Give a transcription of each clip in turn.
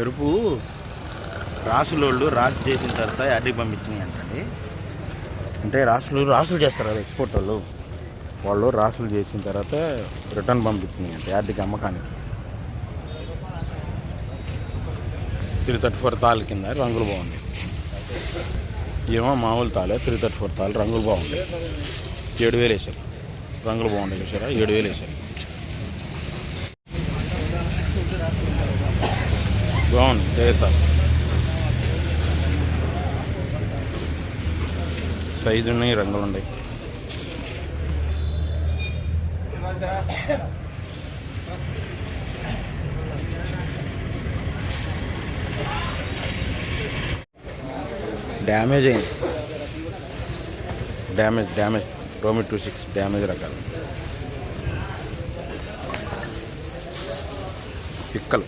ఎరుపు. రాసులోళ్ళు రాసు చేసిన తర్వాత యాడికి పంపించినాయి అంటండి. అంటే రాసులు రాసులు చేస్తారు కదా ఎక్స్పోర్ట్ వాళ్ళు. వాళ్ళు రాసులు చేసిన తర్వాత రిటర్న్ పంపించినాయి అంటే యాడికి అమ్మకానికి. త్రీ థర్టీ ఫోర్ తాళ్ళ కింద రంగులు బాగుంది ఏమో మామూలు తాలే త్రీ థర్టీ ఫోర్ తాళ్ళు రంగులు బాగుంటాయి ఏడు వేలు వేసారు రంగులు బాగుంటాయి చూసారా? ఏడు వేలు వేసారు బాగుంది చేత సైజు ఉన్నాయి రంగులు ఉన్నాయి డ్యామేజ్ అయింది డ్యామేజ్ డ్యామేజ్ రోమి టూ సిక్స్ డ్యామేజ్ రకాలు పిక్కలు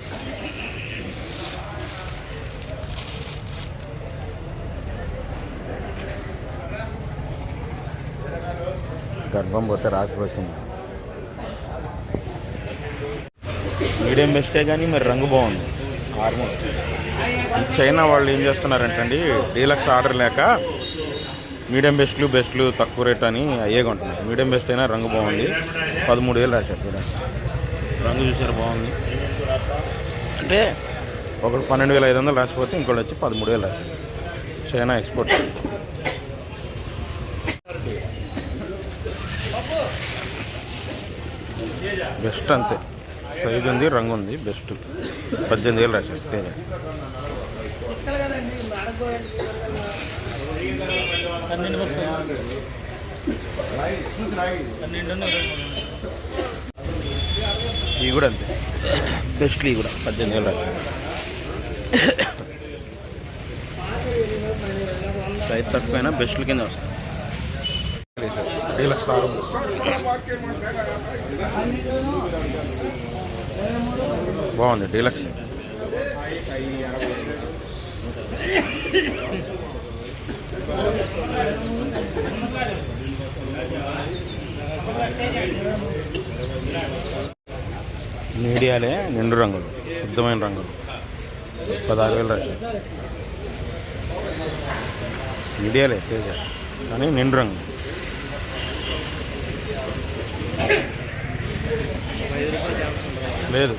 గర్భం పోతే రాసిపోతుంది మీడియం బెస్టే కానీ మరి రంగు బాగుంది. హార్మోన్ చైనా వాళ్ళు ఏం చేస్తున్నారంటండి డీలక్స్ ఆర్డర్ లేక మీడియం బెస్ట్లు బెస్ట్లు తక్కువ రేట్ అని అయ్యే కొంటున్నారు. మీడియం బెస్ట్ అయినా రంగు బాగుంది. పదమూడు వేలు రాశారు చూడండి. రంగు చూసారు బాగుంది. అంటే ఒకటి పన్నెండు వేల ఐదు వందలు రాసిపోతే ఇంకోటి వచ్చి పదమూడు వేలు రాశారు. China export. బెస్ట్ అంతే. సైజ్ ఉంది రంగు ఉంది బెస్ట్. పద్దెనిమిది వేలు రాశారు తేజ ఇవి కూడా అంతే. బెస్ట్ ఇవి కూడా పద్దెనిమిది వేలు రాశారు. సైజ్ తక్కువైనా బెస్ట్ల కింద వస్తాయి డీలక్స్ ఆరు బాగుంది డీలక్స్. మీడియాలే నిండు రంగులు శుద్ధమైన రంగులు. పదహారు వేలు రాశారు. మీడియాలే తేజ కానీ నిండు రంగులు. లేదు.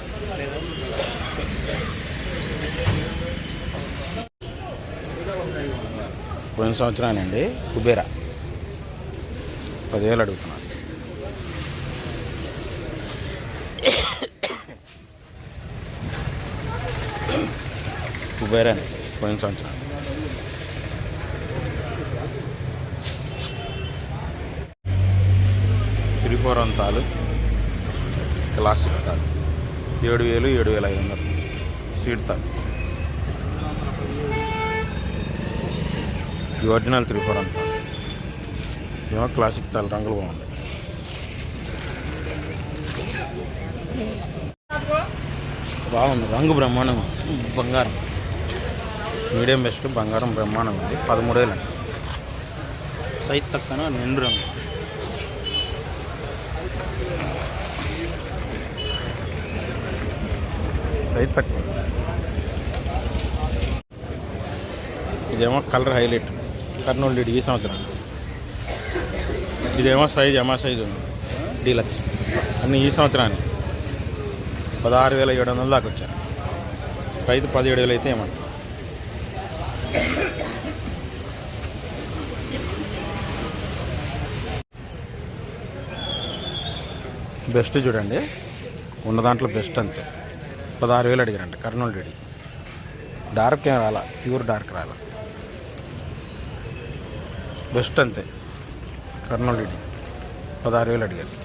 పోయిన సంవత్సరానండి కుబేరా. పదివేలు అడుగుతున్నాను కుబేరా పోయిన సంవత్సరం. త్రిపురం తాలు క్లాసిక్ తాలు. ఏడు వేలు ఏడు వేల ఐదు వందలు. సీట్ తాలు. ఈ ఒరిజినల్ త్రిపురం తాలు ఏమో క్లాసిక్ తాలు రంగులు బాగుంటాయి బాగుంది. రంగు బ్రహ్మాండం బంగారం. మీడియం బెస్ట్ బంగారం బ్రహ్మాండం ఉంది. పదమూడేళ్ళు అండి సైజ్ తక్కువ నిండు రంగు రైట్ తక్కువ. ఇదేమో కలర్ హైలైట్. కర్నూలు డీడీ ఈ సంవత్సరం. ఇదేమో సైజ్ ఎమా సైజ్. ఉంది డీలక్స్. అన్ని ఈ సంవత్సరాన్ని. పదహారు వేల ఏడు వందల దాకా వచ్చారు రైతు పదిహేడు వేలు అయితే ఏమంటారు? బెస్ట్ చూడండి. ఉన్న దాంట్లో బెస్ట్ అంతే. పదహారు వేలు అడిగారంట కర్నూలు రెడీ డార్క్ ఏం రాలా? ప్యూర్ డార్క్ రాలా. బెస్ట్ అంతే. కర్నూలు రెడీ పదహారు వేలు అడిగారు.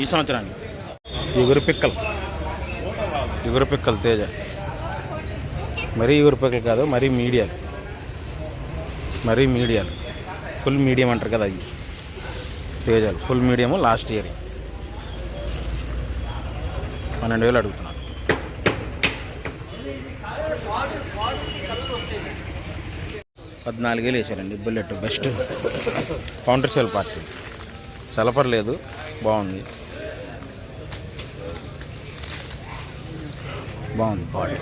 ఈ సంవత్సరానికి? ఎగురు పిక్కలు. ఎగురు పిక్కలు తేజ. మరీ ఎగురు పిక్కలు కాదు మరీ మీడియాలు. మరీ మీడియాలు. ఫుల్ మీడియం అంటారు కదా అవి. తేజాలు. Full medium last year. పన్నెండు వేలు అడుగుతున్నారు. పద్నాలుగు వేలు వేసారండి bullet best. Counter sell party. చలపర్లేదు బాగుంది. బాగుంది. బాడీ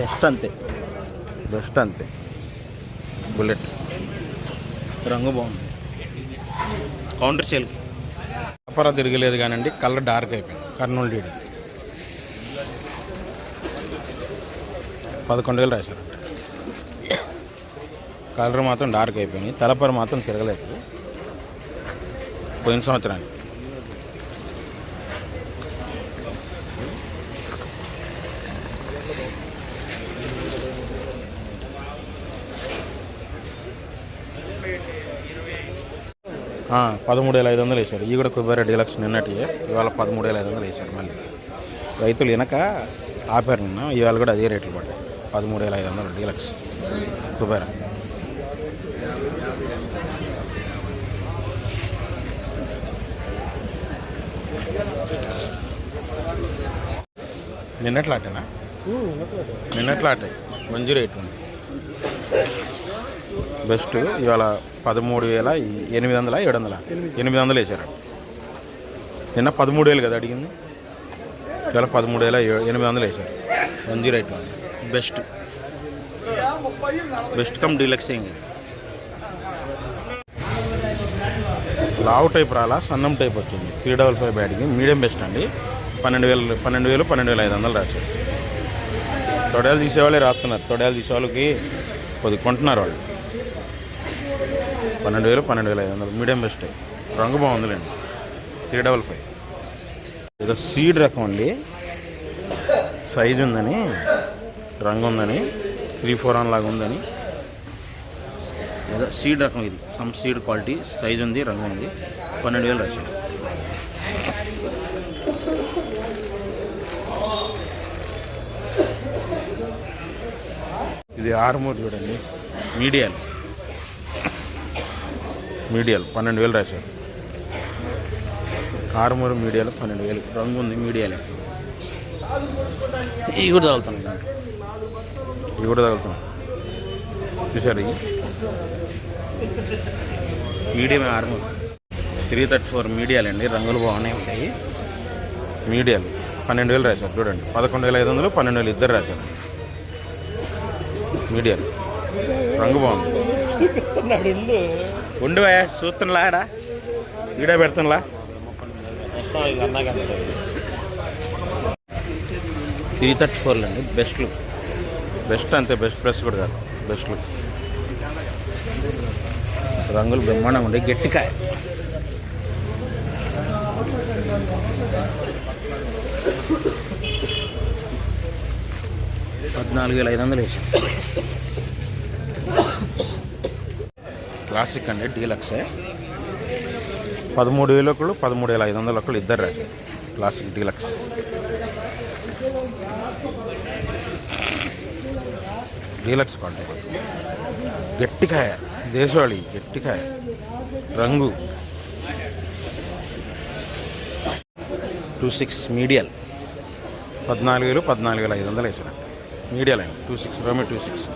బెస్ట్ అంతే. బెస్ట్ అంతే. బుల్లెట్. రంగు బాగుంది. కౌంటర్ సేల్కి. వ్యాపారం తిరగలేదు కానండి కలర్ డార్క్ అయిపోయింది. కర్నూలు డీడీ పదకొండు వేలు రాశారంట కలర్ మాత్రం డార్క్ అయిపోయింది తలపర మాత్రం తిరగలేదు. పోయిన సంవత్సరానికి. పదమూడు వేల ఐదు వందలు వేశారు. ఈ కూడా కుబేర డీలక్స్ నిన్నటి ఇవాళ పదమూడు వేల ఐదు వందలు వేశారు మళ్ళీ. రైతులు వెనక ఆపారు నిన్న ఇవాళ కూడా అదే రేట్లు పడ్డాయి. పదమూడు వేల ఐదు వందలు డీలక్స్ కుబేర నిన్నట్లాటేనా నిన్నట్లాటే. వన్ జీరో ఎయిట్ ఉంది బెస్ట్. ఇవాళ పదమూడు వేల ఎనిమిది వందల ఏడు వందల? ఎనిమిది వందలు వేసారు నిన్న పదమూడు వేలు కదా అడిగింది? ఇవాళ పదమూడు వేల ఎనిమిది వందలు వేసారు one zero eight one. Best. Best come deluxe లావు టైప్ రాలా సన్నం టైప్ వచ్చింది. Three double five batting medium best అండి. పన్నెండు వేలు పన్నెండు వేలు పన్నెండు వేల ఐదు వందలు రాశారు. తొడయాలు తీసేవాళ్ళే రాస్తున్నారు. తొడయాలు తీసేవాళ్ళకి కొద్ది కొంటున్నారు వాళ్ళు. పన్నెండు వేలు పన్నెండు వేల ఐదు వందలు. Medium best. రంగు బాగుందిలేండి. Three double five. ఏదో సీడ్ రకం అండి. సైజు ఉందని రంగు ఉందని త్రీ ఫోర్ వన్ లాగా ఉందని. ఏదో సీడ్ రకం ఇది. సమ్ సీడ్ క్వాలిటీ సైజ్ ఉంది రంగు ఉంది. పన్నెండు వేలు రాశారు. ఇది ఆరుమూరు చూడండి. మీడియాలు. మీడియాలు పన్నెండు వేలు రాశారు. ఆరుమూరు మీడియాలు పన్నెండు వేలు. రంగు ఉంది మీడియాలే. ఇవి కూడా తగులుతున్నాయి దాంట్లో. ఇవి కూడా తగులుతున్నాయి. చూసారు ఇవి మీడియం ఆరుమూరు. త్రీ థర్టీ ఫోర్ మీడియాలు అండి రంగులు బాగానే ఉంటాయి. మీడియాలు. పన్నెండు వేలు రాశారు. చూడండి. పదకొండు వేల ఐదు వందలు పన్నెండు వేలు ఇద్దరు రాశారు. మీడియాలు రంగు బాగుంది. ఉండువా చూస్తున్నా ఆడ? వీడియో పెడుతున్నా త్రీ థర్టీ ఫోర్లు అండి బెస్ట్ లుక్ బెస్ట్ అంతే బెస్ట్ ప్లస్ కూడా కాదు బెస్ట్ లుక్ రంగులు బ్రహ్మాండంగా ఉండే గట్టికాయ. పద్నాలుగు వేల ఐదు వందలు వేసాం. క్లాసిక్ అండి డీలక్సే. పదమూడు వేలు ఒకళ్ళు పదమూడు వేల ఐదు వందలు ఒకళ్ళు ఇద్దరు రాశారు క్లాసిక్ డీలక్స్. డీలక్స్ క్వాలిటీ గట్టికాయ దేశవాళి గట్టికాయ. రంగు. టూ సిక్స్ మీడియల్. పద్నాలుగు వేలు పద్నాలుగు వేల ఐదు వందలు వేసారు మీడియా లైన్ టూ సిక్స్ రోమి టూ సిక్స్.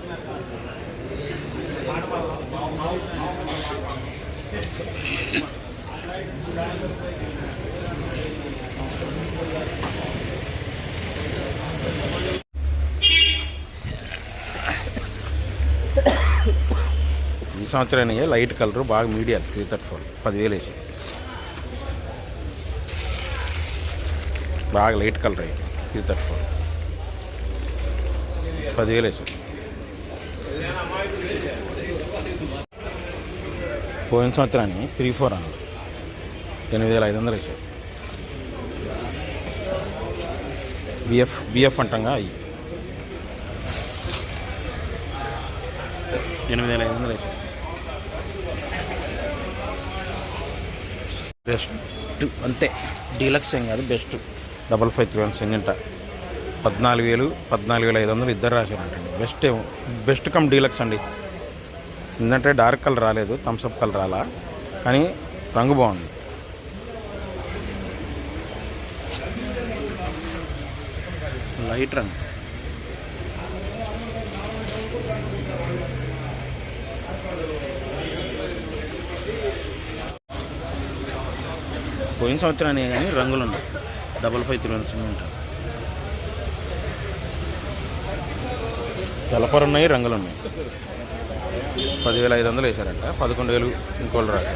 ఈ సంవత్సరానికి లైట్ కలర్ బాగా మీడియా త్రీ థర్టీ ఫోర్ పదివేలు వేసి. బాగా లైట్ కలర్ అయ్యి త్రీ థర్టీ ఫోర్. పదివేలు వేసి పోయిన సంవత్సరాన్ని త్రీ ఫోర్ అన్న ఎనిమిది వేల ఐదు వందలు వేసాడు బిఎఫ్ బిఎఫ్ అంటాంగా అవి ఎనిమిది వేల ఐదు వందలు వేసాడు బెస్ట్. అంతే. డీలక్స్ ఏం కాదు best. Double five three one సింగంట పద్నాలుగు వేలు పద్నాలుగు వేల ఐదు వందలు ఇద్దరు రాశారంటండి. బెస్ట్ బెస్ట్ కమ్ డీలక్స్ అండి. ఎందుకంటే డార్క్ కలర్ రాలేదు థమ్స్అప్ కలర్ రాలా కానీ రంగు బాగుంది. లైట్ రంగు. పోయిన సంవత్సరాన్ని కానీ రంగులు ఉన్నాయి డబల్ ఫైవ్ త్రీ ఉంటాయి. తెలపరు ఉన్నాయి రంగులు ఉన్నాయి పదివేల ఐదు వందలు వేశారంట. పదకొండు వేలు ఇంకోళ్ళు రాక.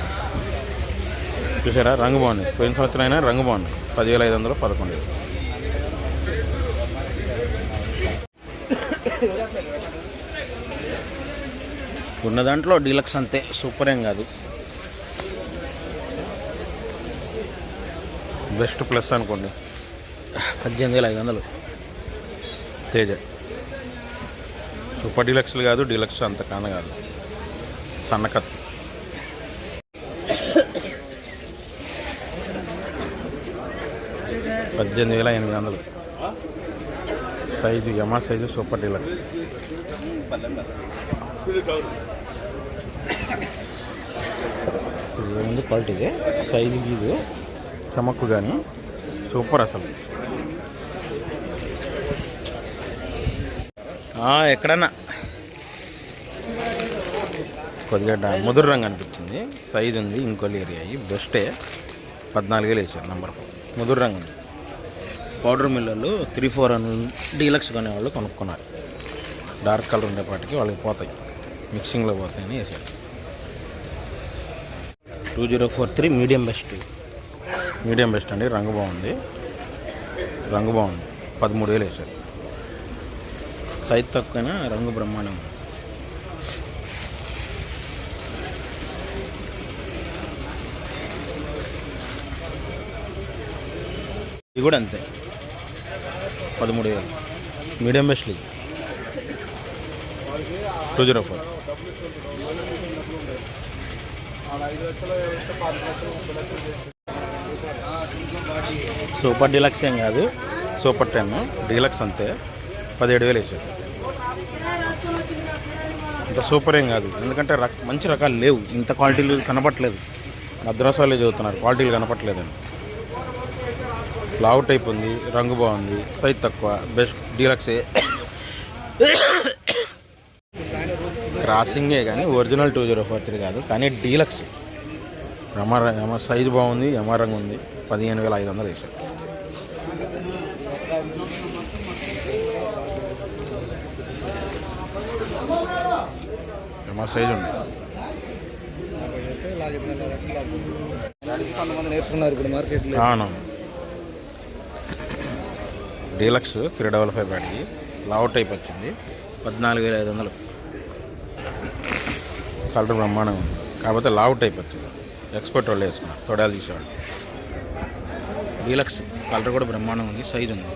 చూసారా? రంగు బాగుంది పోయిన సంవత్సరం అయినా రంగు బాగుంది పదివేల ఐదు వందలు పదకొండు వేలు ఉన్న దాంట్లో డీలక్స్ అంతే. సూపర్ ఏం కాదు. బెస్ట్ ప్లస్ అనుకోండి. పద్దెనిమిది వేల ఐదు వందలు తేజ. సూపర్ లక్షలు కాదు డీలక్స్ అంత కాన కాదు. సన్నకత్తి. పద్దెనిమిది వేల ఎనిమిది వందలు. సైజు యమా సైజు సూపర్ డీలక్స్ అసలు ఏముంది క్వాలిటీ సైజు గీదు చమక్కు కానీ సూపర్ అసలు. ఎక్కడన్నా. కొద్దిగా ముదురు రంగు అనిపించింది. సైజు ఉంది ఇంకోలు ఏరియా బెస్టే. పద్నాలుగు వేలు వేసారు నంబర్ ముదురు రంగు ఉంది. పౌడర్ మిల్లర్లు త్రీ ఫోర్ అని డీలక్స్ కొనేవాళ్ళు కొనుక్కున్నారు. డార్క్ కలర్ ఉండేపాటికి వాళ్ళకి పోతాయి. మిక్సింగ్లో పోతాయని వేసారు. Two zero four three medium best. Medium best అండి. రంగు బాగుంది. రంగు బాగుంది. పదమూడు వేలు వేసారు. సైజ్ తక్కువైనా రంగు బ్రహ్మాండం. ఇది కూడా అంతే. పదమూడు వేలు. మీడియం బెస్ట్ ఇది two zero four. Super deluxe ఏం కాదు. Super ten. డీలక్స్ అంతే. పదిహేడు వేలు వేసారు. ఇంత సూపర్ ఏం కాదు. ఎందుకంటే రక మంచి రకాలు లేవు. ఇంత క్వాలిటీలు కనపట్లేదు. వాళ్ళే చదువుతున్నారు. క్వాలిటీలు కనపట్లేదని లావు టైప్ ఉంది రంగు బాగుంది సైజ్ తక్కువ బెస్ట్ డీలక్సే క్రాసింగే కానీ original two zero four three కాదు. కానీ డీలక్స్. ఎంఆర్ ఎమర్ సైజు బాగుంది ఎంఆర్ రంగు ఉంది. పదిహేను వేల ఐదు వందలు వేసాడు మా సైజు ఉంది అవును. డీలక్స్ త్రీ డబల్ ఫైవ్ బ్యాట్కి లావు టైప్ వచ్చింది. పద్నాలుగు వేల ఐదు వందలు. కలర్ బ్రహ్మాండం ఉంది. కాకపోతే లావు టైప్ వచ్చింది. ఎక్స్పర్ట్ వాళ్ళు వేసుకున్నారు. తొడాలు తీసేవాళ్ళు. డీలక్స్ కలర్ కూడా బ్రహ్మాండం ఉంది. సైజ్ ఉంది.